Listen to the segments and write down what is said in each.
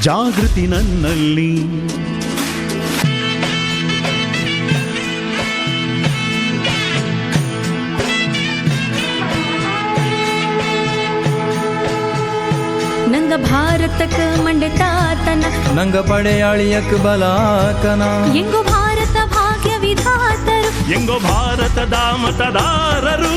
ಜಾಗೃತಿ ನನ್ನಲ್ಲಿ. ನಂಗ ಭಾರತಕ್ಕ ಮಂಡತಾತನ ನಂಗ ಪಡೆಯಾಳಿಯಕ್ ಬಲಾಕನ. ಎಂಗೋ ಭಾರತ ಭಾಗ್ಯ ವಿಧಾತರು ಎಂಗೋ ಭಾರತದ ಮತದಾರರು.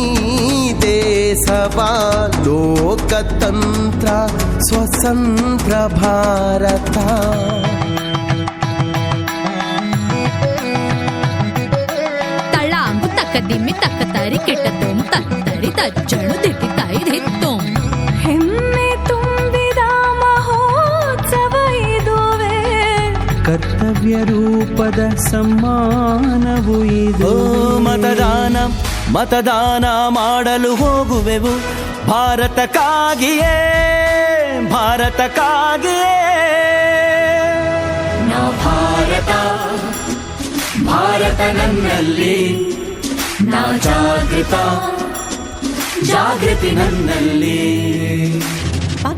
ದೇಶವ ಲೋಕತಂತ್ರ ಸ್ವತಂತ್ರ ಭಾರತ ತಳ್ಳಾಂಬು ತಕ್ಕ ದಿಮ್ಮಿ ತಕ್ಕ ತರಿ ಕೆಟ್ಟತೋಂ ತತ್ತರಿ ತಜ್ಜಣು ದಿಟ್ಟಿ ತಾಯಿ ಧಿತ್ತೋಂ ಹೆಮ್ಮೆ ತುಂಬಿದ ಮಹೋತ್ಸವ ಇದುವೆ ಕರ್ತವ್ಯ ರೂಪದ ಸಮ್ಮಾನವು ಓ ಇದು ಮತದಾನ ಮತದಾನ ಮಾಡಲು ಹೋಗುವೆವು. ಭಾರತಕ್ಕಾಗಿಯೇ ಭಾರತಕ್ಕಾಗಿಯೇ. ಭಾರತ ಭಾರತ ನನ್ನಲ್ಲಿ. ನಾ ಜಾಗೃತ ಜಾಗೃತಿ ನನ್ನಲ್ಲಿ.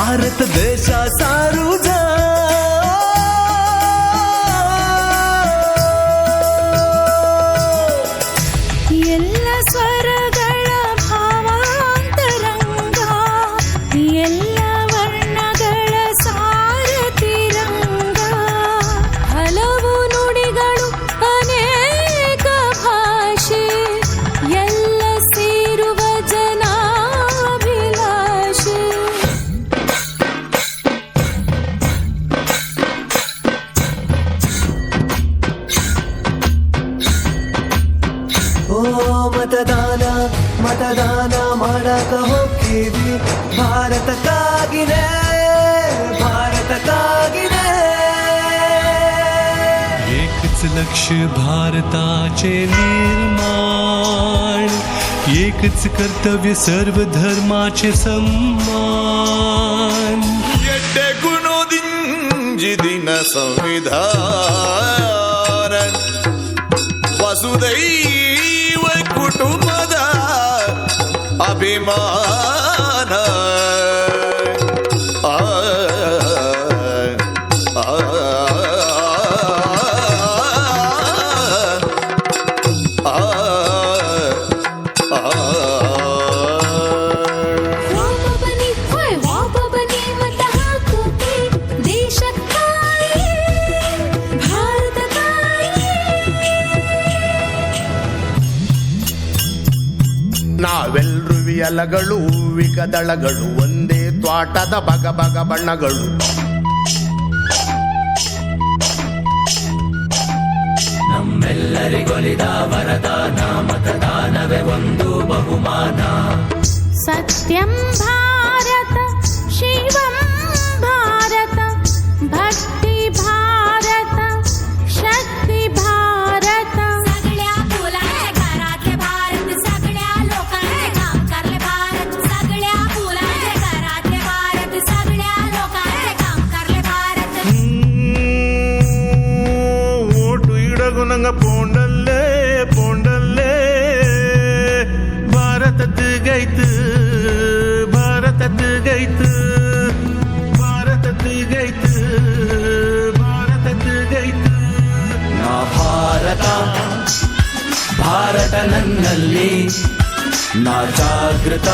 भारत देशा सारू ಮತದಾನ ಮತದಾನ ಮಾಡಕ ಹೋಗ್ತೀವಿ ಭಾರತಕ್ಕಾಗಿನೇ ಭಾರತಕ್ಕಾಗಿನೇ एकच लक्ष भारताचे निर्माण एकच कर्तव्य सर्व धर्माचे सम्मान ಎಡ್ಡೆ ಗುಣದಿಂಜಿದಿನ ಸಂವಿಧಾನ ವಸುದೈವ ಕುಟುಂಬದ ಅಭಿಮಾನ ಆ, ಆ, ಆ, ಆ, ನಾವೆಲ್ರು ಹೂವಿಕ ವಿಕದಳಗಳು ಒಂದೇ ತ್ವಾಟದ ಬಗ ಬಗ ಬಣ್ಣಗಳು. ಮತದಾನವೇ ಒಂದು ಬಹುಮಾನ. ಭಾರತ பொண்ணுங்க பூண்டல்லே பூண்டல்லே. பாரதத்து கைத்து பாரதத்து கைத்து. பாரதத்து கைத்து பாரதத்து கைத்து. ನಾ ಭಾರತ ಭಾರತ ನನ್ನಲ್ಲಿ ನಾ ಜಾಗೃತ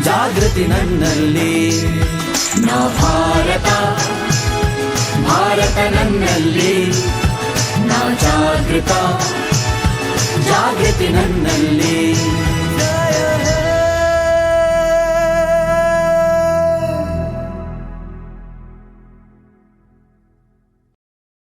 ಜಾಗೃತಿ ನನ್ನಲ್ಲಿ ನಾ ಭಾರತ ಭಾರತ ಜಾಗೃತ. ಜಾಗೃತಿ ನನ್ನಲ್ಲಿ.